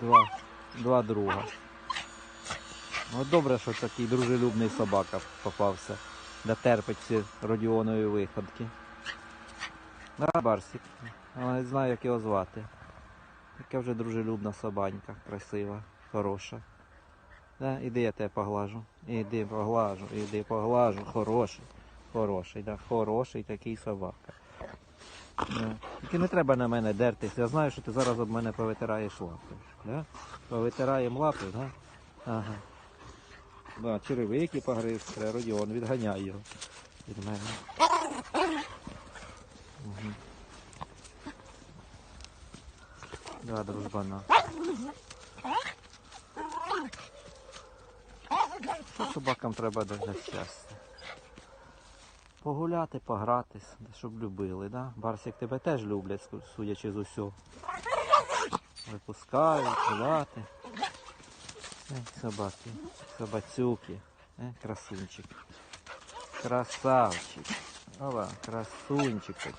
Два, два друга. Ну добре, що такий дружелюбний собака попався. Да терпить всі родіонові виходки. Да, Барсик. Але не знаю, як його звати. Яка вже дружелюбна собанька, красива, хороша. Да, іди я тебе поглажу. Іди поглажу, іди поглажу. Хороший. Хороший, да, хороший такий собака. Тільки не треба на мене дертись. Я знаю, що ти зараз об мене повитираєш лапи. Да? Повитираємо лапи, да? Ага. Да, черевики погриз, Родіон, відганяй його від мене. Да, дружбана. Що собакам треба для щастя? Погуляти, погратись, щоб любили, да? Барсик тебе теж люблять, судячи з усього. Випускають, гуляти. Е, собаки, собацюки, е, красунчик. Красавчик. Ова, красунчик такий.